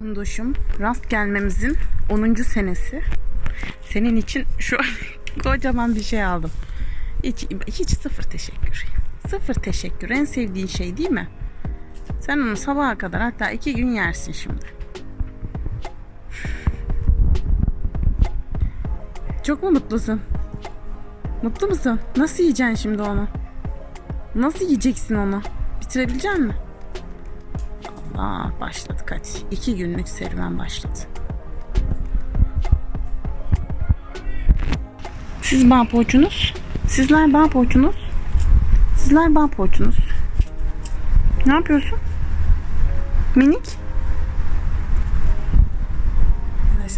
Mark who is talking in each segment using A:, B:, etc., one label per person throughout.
A: Hundoşum, rast gelmemizin 10. senesi. Senin için şu kocaman bir şey aldım. Hiç, hiç sıfır teşekkür. Sıfır teşekkür. En sevdiğin şey değil mi? Sen onu sabaha kadar hatta iki gün yersin şimdi. Çok mu mutlusun? Mutlu musun? Nasıl yiyeceksin şimdi onu? Nasıl yiyeceksin onu? Bitirebilecek misin? Allah başladık hadi. İki günlük serüven başladı. Siz bağ poğaçunuz. Sizler bağ poğaçunuz. Sizler bağ poğaçunuz. Ne yapıyorsun? Minik.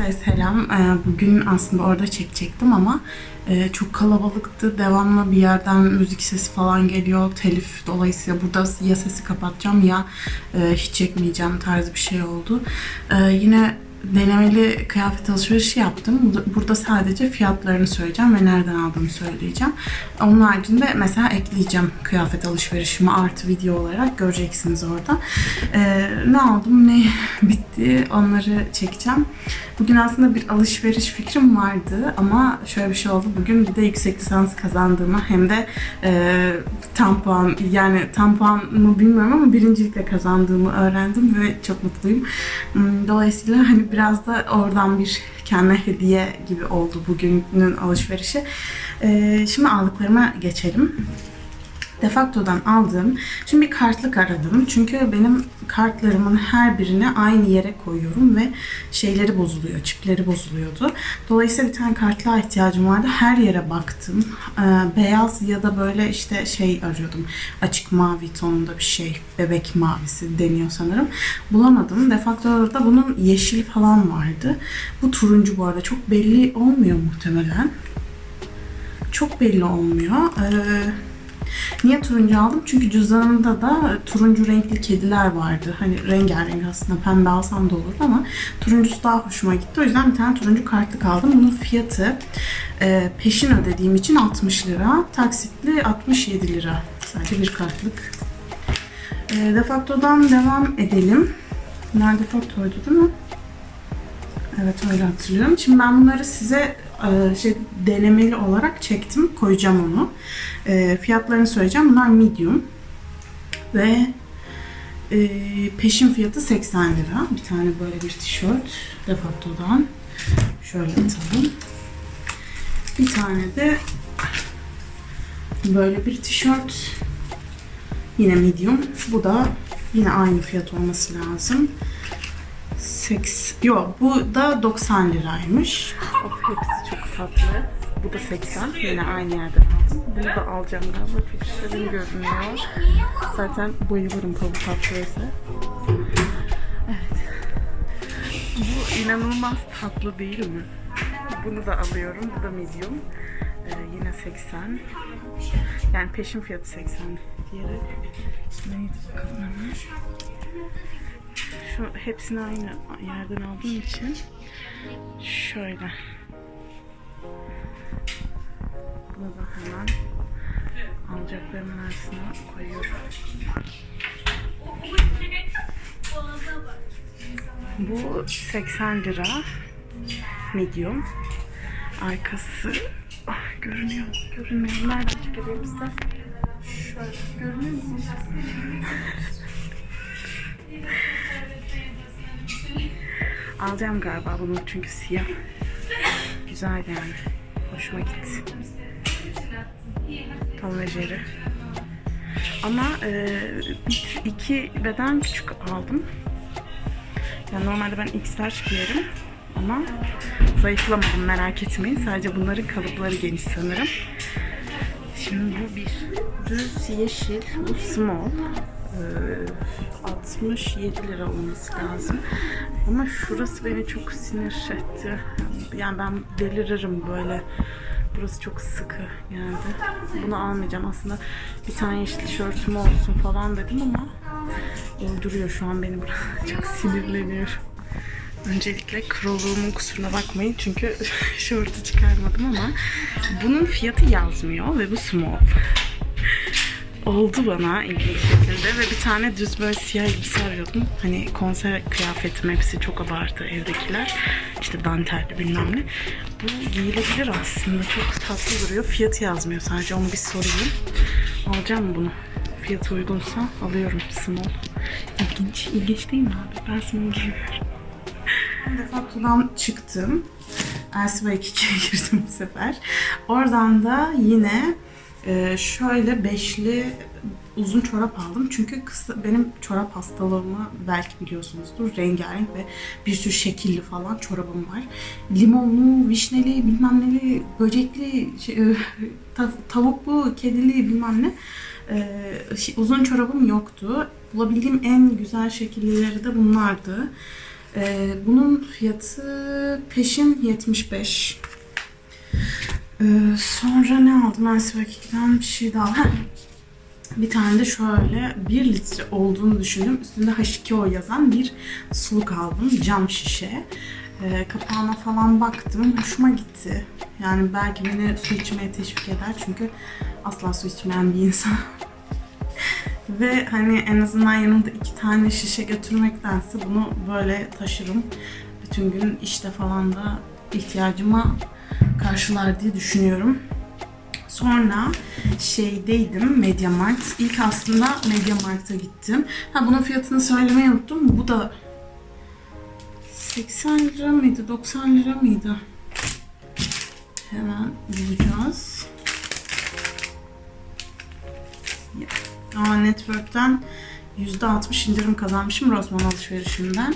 A: Arkadaşlar selam. Ee, Bugün aslında orada çekecektim ama e, çok kalabalıktı. Devamlı bir yerden müzik sesi falan geliyor. Telif dolayısıyla burada ya sesi kapatacağım ya e, hiç çekmeyeceğim tarzı bir şey oldu. Ee, Yine denemeli kıyafet alışverişi yaptım. Burada sadece fiyatlarını söyleyeceğim ve nereden aldığımı söyleyeceğim. Onun haricinde mesela ekleyeceğim kıyafet alışverişimi artı video olarak göreceksiniz orada. Ee, ne aldım ne bitti onları çekeceğim. Bugün aslında bir alışveriş fikrim vardı ama şöyle bir şey oldu. Bugün bir de yüksek lisans kazandığımı hem de e, tam puan yani tam puan mı bilmiyorum ama birincilikle kazandığımı öğrendim ve çok mutluyum. Hmm, Dolayısıyla hani biraz da oradan bir kendime hediye gibi oldu bugünün alışverişi. Ee, şimdi aldıklarıma geçelim. Defakto'dan aldığım, şimdi bir kartlık aradım. Çünkü benim kartlarımın her birini aynı yere koyuyorum ve şeyleri bozuluyor, çipleri bozuluyordu. Dolayısıyla bir tane kartlığa ihtiyacım vardı. Her yere baktım. Ee, beyaz ya da böyle işte şey arıyordum. Açık mavi tonunda bir şey. Bebek mavisi deniyor sanırım. Bulamadım. Defakto'da da bunun yeşil falan vardı. Bu turuncu bu arada. Çok belli olmuyor muhtemelen. Çok belli olmuyor. Ee, Niye turuncu aldım? Çünkü cüzdanımda da turuncu renkli kediler vardı. Hani rengarenk aslında pembe alsam da olurdu ama turuncusu daha hoşuma gitti. O yüzden bir tane turuncu kartlık aldım. Bunun fiyatı e, peşin ödediğim için 60 lira. Taksitli 67 lira. Sadece bir kartlık. E, Defakto'dan devam edelim. Bunlar Defakto'ydu değil mi? Evet öyle hatırlıyorum. Şimdi ben bunları size şey denemeli olarak çektim. Koyacağım onu. E, fiyatlarını söyleyeceğim. Bunlar medium. Ve e, peşin fiyatı 80 lira. Bir tane böyle bir tişört. Defakto'dan. Şöyle atalım. Bir tane de böyle bir tişört. Yine medium. Bu da yine aynı fiyat olması lazım. 8 Yok bu da 90 liraymış. Of hepsi çok tatlı. Bu da 80. Yine aynı yerden aldım. Bunu da alacağım galiba. Çok şirin görünüyor. Zaten bayılırım tavuk tatlısı. Evet. Bu inanılmaz tatlı değil mi? Bunu da alıyorum. Bu da medium. Ee, yine 80. Yani peşin fiyatı 80. Diğeri neydi bakalım hemen. Şu hepsini aynı yerden aldığım için şöyle. Bunu da hemen alacaklarımın arasına koyuyorum. Bu 80 lira medium. Arkası ah, görünüyor, görünmüyor. Nereden çıkarayım size? Şöyle görünüyor mu? Alacağım galiba bunu çünkü siyah. Güzel yani. Hoşuma gitti. Jerry. Ama e, iki beden küçük aldım. Yani normalde ben XL giyerim. Ama zayıflamadım merak etmeyin. Sadece bunların kalıpları geniş sanırım. Şimdi bu bir düz yeşil, bu small. Ee, 67 lira olması lazım. Ama şurası beni çok sinir etti. Yani ben deliririm böyle. Burası çok sıkı geldi. Bunu almayacağım aslında. Bir tane yeşil tişörtüm olsun falan dedim ama öldürüyor şu an beni burası. Çok sinirleniyorum. Öncelikle kroluğumun kusuruna bakmayın çünkü şortu çıkarmadım ama bunun fiyatı yazmıyor ve bu small. Oldu bana ilginç şekilde ve bir tane düz böyle siyah elbise arıyordum. Hani konser kıyafetim hepsi çok abartı evdekiler. İşte dantelli bilmem ne. Bu giyilebilir aslında. Çok tatlı duruyor. Fiyatı yazmıyor sadece. Onu bir sorayım. Alacağım mı bunu? Fiyatı uygunsa alıyorum small. İlginç. İlginç değil mi abi? Ben small giymiyorum. Ben Defakto'dan çıktım. Elsiva 2'ye girdim bu sefer. Oradan da yine e, şöyle beşli uzun çorap aldım. Çünkü kısa, benim çorap hastalığımı belki biliyorsunuzdur. Rengarenk ve bir sürü şekilli falan çorabım var. Limonlu, vişneli, bilmem neli, böcekli, şey, e, ta- tavuklu, kedili bilmem ne. E, şey, uzun çorabım yoktu. Bulabildiğim en güzel şekillileri de bunlardı. Ee, bunun fiyatı peşin 75. Ee, sonra ne aldım? Elsivakik'ten bir şey daha. Heh. Bir tane de şöyle 1 litre olduğunu düşündüm. Üstünde H2O yazan bir suluk aldım. Cam şişe. Ee, kapağına falan baktım. Hoşuma gitti. Yani belki beni su içmeye teşvik eder. Çünkü asla su içmeyen bir insan. Ve hani en azından yanımda iki tane şişe götürmektense bunu böyle taşırım. Bütün gün işte falan da ihtiyacıma karşılar diye düşünüyorum. Sonra şeydeydim Mediamarkt. İlk aslında Mediamarkt'a gittim. Ha bunun fiyatını söylemeyi unuttum. Bu da 80 lira mıydı? 90 lira mıydı? Hemen bulacağız. Aa, Network'ten %60 indirim kazanmışım Rossmann alışverişimden.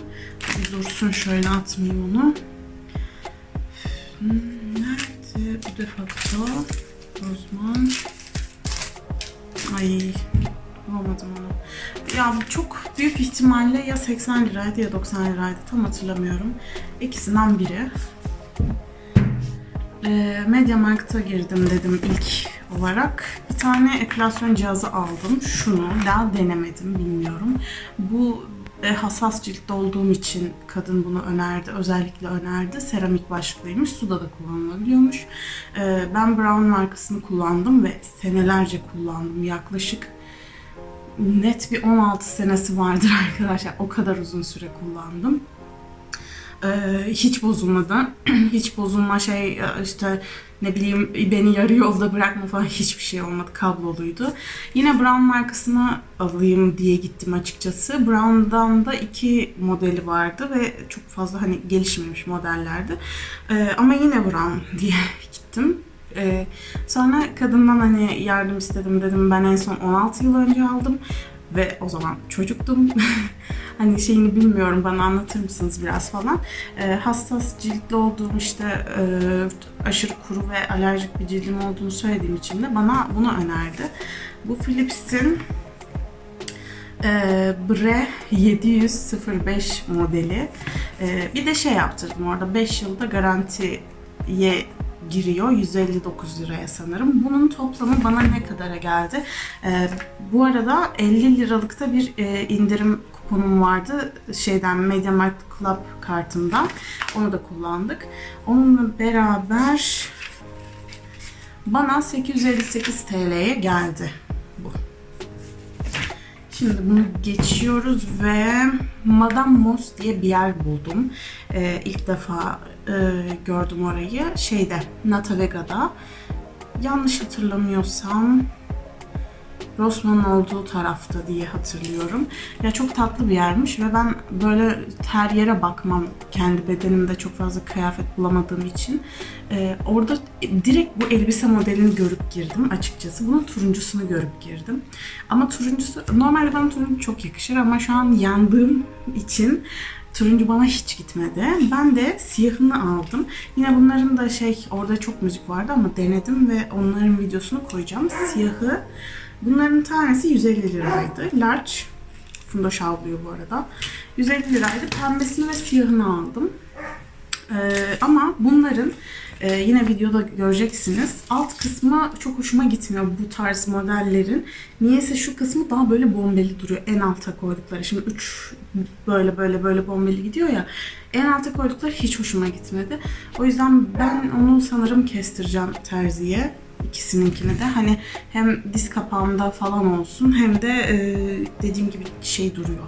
A: Bir dursun şöyle atmayayım onu. Hmm, Nerede bu defakto? Rossmann. Ay bulamadım onu. Ya çok büyük ihtimalle ya 80 liraydı ya 90 liraydı tam hatırlamıyorum. İkisinden biri. Ee, Mediamarkt'a girdim dedim ilk olarak. Bir tane epilasyon cihazı aldım. Şunu daha denemedim bilmiyorum. Bu e, hassas ciltte olduğum için kadın bunu önerdi. Özellikle önerdi. Seramik başlıklıymış. Suda da kullanılabiliyormuş. Ee, ben Brown markasını kullandım ve senelerce kullandım. Yaklaşık net bir 16 senesi vardır arkadaşlar. O kadar uzun süre kullandım. Ee, hiç bozulmadı. hiç bozulma şey işte ne bileyim beni yarı yolda bırakma falan hiçbir şey olmadı. Kabloluydu. Yine Brown markasını alayım diye gittim açıkçası. Brown'dan da iki modeli vardı ve çok fazla hani gelişmemiş modellerdi. Ee, ama yine Brown diye gittim. Ee, sonra kadından hani yardım istedim dedim ben en son 16 yıl önce aldım ve o zaman çocuktum. hani şeyini bilmiyorum bana anlatır mısınız biraz falan. Ee, hassas ciltli olduğum işte e, aşırı kuru ve alerjik bir cildim olduğunu söylediğim için de bana bunu önerdi. Bu Philips'in e, Bre 705 modeli. E, bir de şey yaptırdım orada 5 yılda garantiye giriyor 159 liraya sanırım. Bunun toplamı bana ne kadara geldi? E, bu arada 50 liralıkta bir e, indirim kuponum vardı şeyden MediaMarkt Club kartımdan. Onu da kullandık. Onunla beraber bana 858 TL'ye geldi bu. Şimdi bunu geçiyoruz ve Madame Moss diye bir yer buldum. Ee, ilk defa e, gördüm orayı. Şeyde, Natavega'da. Yanlış hatırlamıyorsam Rossmann'ın olduğu tarafta diye hatırlıyorum. Ya çok tatlı bir yermiş ve ben böyle her yere bakmam kendi bedenimde çok fazla kıyafet bulamadığım için. Ee, orada direkt bu elbise modelini görüp girdim açıkçası. Bunun turuncusunu görüp girdim. Ama turuncusu, normalde bana turuncu çok yakışır ama şu an yandığım için Turuncu bana hiç gitmedi. Ben de siyahını aldım. Yine bunların da şey orada çok müzik vardı ama denedim ve onların videosunu koyacağım. Siyahı bunların tanesi 150 liraydı. Large Funda şavlıyor bu arada. 150 liraydı. Pembesini ve siyahını aldım. Ee, ama bunların Ee, yine videoda göreceksiniz. Alt kısmı çok hoşuma gitmiyor bu tarz modellerin. Niyeyse şu kısmı daha böyle bombeli duruyor. En alta koydukları. Şimdi 3 böyle böyle böyle bombeli gidiyor ya. En alta koydukları hiç hoşuma gitmedi. O yüzden ben onu sanırım kestireceğim terziye ikisininkini de hani hem diz kapağımda falan olsun hem de e, dediğim gibi şey duruyor.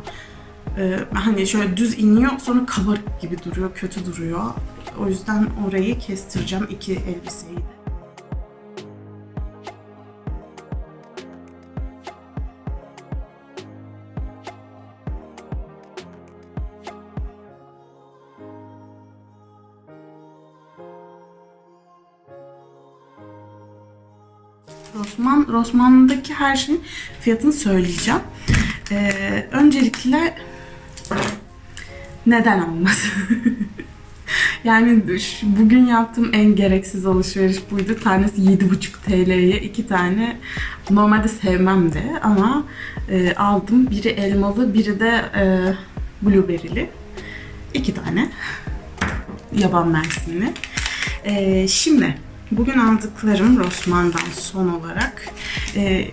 A: E, hani şöyle düz iniyor sonra kabarık gibi duruyor, kötü duruyor. O yüzden orayı kestireceğim iki elbiseyi. Rosman, Rosman'daki her şeyin fiyatını söyleyeceğim. Ee, öncelikle neden olmasın? yani bugün yaptığım en gereksiz alışveriş buydu. Tanesi 7,5 TL'ye iki tane normalde sevmem de ama e, aldım. Biri elmalı, biri de e, blueberry'li. İki tane yaban mersinli. E, şimdi bugün aldıklarım Rossmann'dan son olarak e,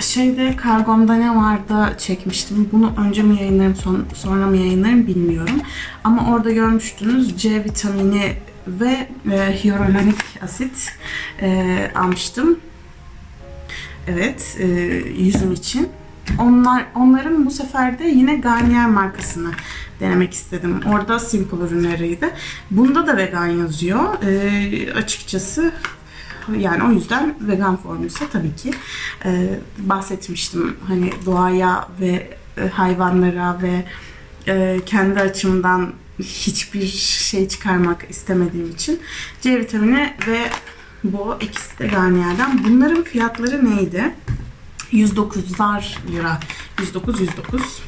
A: şeyde kargomda ne vardı çekmiştim. Bunu önce mi yayınlarım son, sonra mı yayınlarım bilmiyorum. Ama orada görmüştünüz C vitamini ve e, hyaluronik asit e, almıştım. Evet, e, yüzüm için. Onlar onların bu sefer de yine Garnier markasını denemek istedim. Orada simple ürünleriydi. Bunda da vegan yazıyor. E, açıkçası yani o yüzden vegan formülse tabii ki e, bahsetmiştim. Hani doğaya ve e, hayvanlara ve e, kendi açımdan hiçbir şey çıkarmak istemediğim için C vitamini ve bu ikisi de Garnier'den. Bunların fiyatları neydi? 109'lar lira. 109 109.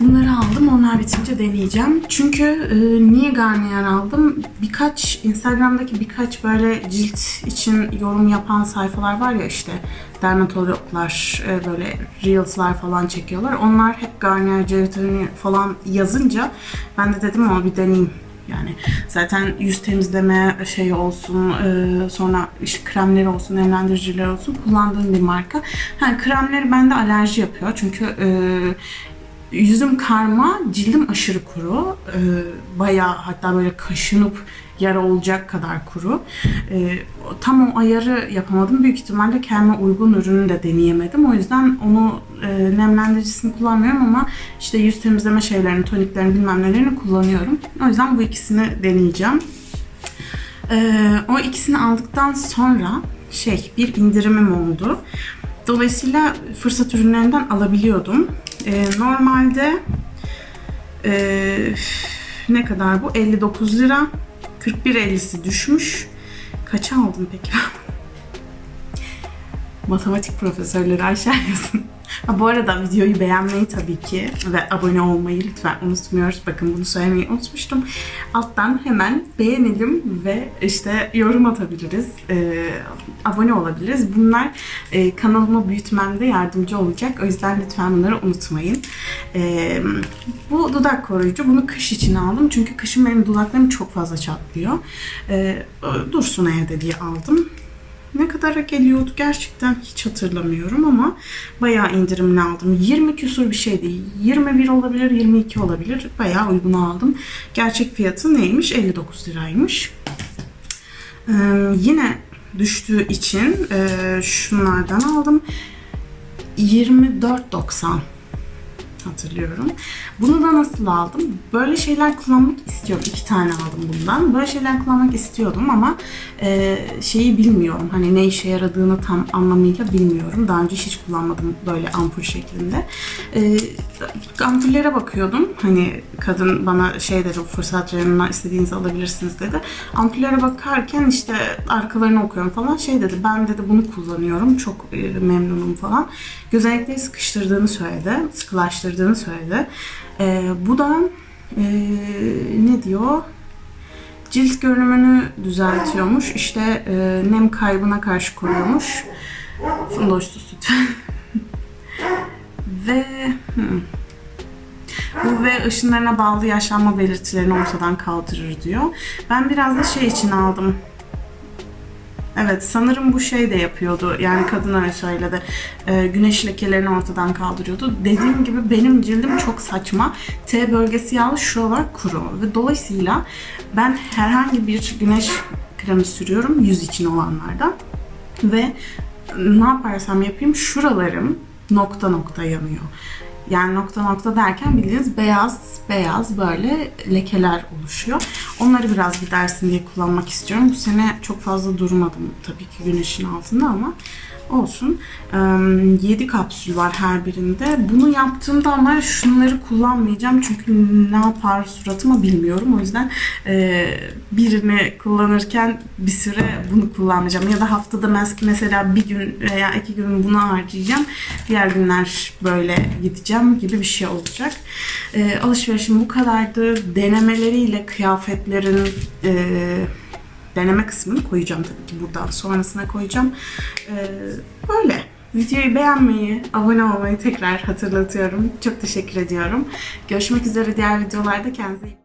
A: Bunları aldım. Onlar bitince deneyeceğim. Çünkü e, niye Garnier aldım? Birkaç Instagram'daki birkaç böyle cilt için yorum yapan sayfalar var ya işte dermatologlar e, böyle reels'lar falan çekiyorlar. Onlar hep Garnier vitamini falan yazınca ben de dedim ama bir deneyeyim. Yani zaten yüz temizleme şey olsun, e, sonra işte kremleri olsun, nemlendiriciler olsun kullandığım bir marka. Ha, kremleri bende alerji yapıyor çünkü e, yüzüm karma, cildim aşırı kuru. E, bayağı hatta böyle kaşınıp yara olacak kadar kuru. E, tam o ayarı yapamadım. Büyük ihtimalle kendime uygun ürünü de deneyemedim. O yüzden onu e, nemlendiricisini kullanmıyorum ama işte yüz temizleme şeylerini, toniklerini bilmem nelerini kullanıyorum. O yüzden bu ikisini deneyeceğim. Ee, o ikisini aldıktan sonra şey bir indirimim oldu. Dolayısıyla fırsat ürünlerinden alabiliyordum. Ee, normalde ee, ne kadar bu? 59 lira. 41.50'si düşmüş. Kaça aldım peki? Matematik profesörleri aşağı yazın. Ha, bu arada videoyu beğenmeyi tabii ki ve abone olmayı lütfen unutmuyoruz. Bakın bunu söylemeyi unutmuştum. Alttan hemen beğenelim ve işte yorum atabiliriz. Ee, abone olabiliriz. Bunlar e, kanalımı büyütmemde yardımcı olacak. O yüzden lütfen bunları unutmayın. Ee, bu dudak koruyucu. Bunu kış için aldım. Çünkü kışın benim dudaklarım çok fazla çatlıyor. Ee, dursun evde diye aldım. Ne kadara geliyordu gerçekten hiç hatırlamıyorum ama bayağı indirimli aldım. 20 küsur bir şeydi. 21 olabilir, 22 olabilir. Bayağı uygun aldım. Gerçek fiyatı neymiş? 59 liraymış. Ee, yine düştüğü için e, şunlardan aldım. 24.90 hatırlıyorum. Bunu da nasıl aldım? Böyle şeyler kullanmak istiyorum. İki tane aldım bundan. Böyle şeyler kullanmak istiyordum ama e, şeyi bilmiyorum. Hani ne işe yaradığını tam anlamıyla bilmiyorum. Daha önce hiç kullanmadım böyle ampul şeklinde. E, ampullere bakıyordum. Hani kadın bana şey dedi fırsat yanına istediğinizi alabilirsiniz dedi. Ampullere bakarken işte arkalarını okuyorum falan. Şey dedi ben dedi bunu kullanıyorum. Çok e, memnunum falan. Gözenekleri sıkıştırdığını söyledi. Sıkılaştırdığını söyledi. E, bu da e, ne diyor? Cilt görünümünü düzeltiyormuş. İşte e, nem kaybına karşı koruyormuş. Fundoştu süt. Ve hmm, Bu ve ışınlarına bağlı yaşlanma belirtilerini ortadan kaldırır diyor. Ben biraz da şey için aldım. Evet sanırım bu şey de yapıyordu. Yani kadın öyle söyledi. Ee, güneş lekelerini ortadan kaldırıyordu. Dediğim gibi benim cildim çok saçma. T bölgesi yağlı, şuralar kuru. Ve dolayısıyla ben herhangi bir güneş kremi sürüyorum yüz için olanlardan. Ve ne yaparsam yapayım şuralarım nokta nokta yanıyor. Yani nokta nokta derken bildiğiniz beyaz beyaz böyle lekeler oluşuyor. Onları biraz gidersin diye kullanmak istiyorum. Bu sene çok fazla durmadım tabii ki güneşin altında ama olsun. 7 kapsül var her birinde. Bunu yaptığımda ama şunları kullanmayacağım çünkü ne yapar suratıma bilmiyorum. O yüzden birini kullanırken bir süre bunu kullanmayacağım. Ya da haftada mes- mesela bir gün veya iki gün bunu harcayacağım. Diğer günler böyle gideceğim gibi bir şey olacak. Alışverişim bu kadardı. Denemeleriyle kıyafetlerin deneme kısmını koyacağım tabii ki buradan sonrasına koyacağım. Ee, böyle. Videoyu beğenmeyi, abone olmayı tekrar hatırlatıyorum. Çok teşekkür ediyorum. Görüşmek üzere diğer videolarda. Kendinize iyi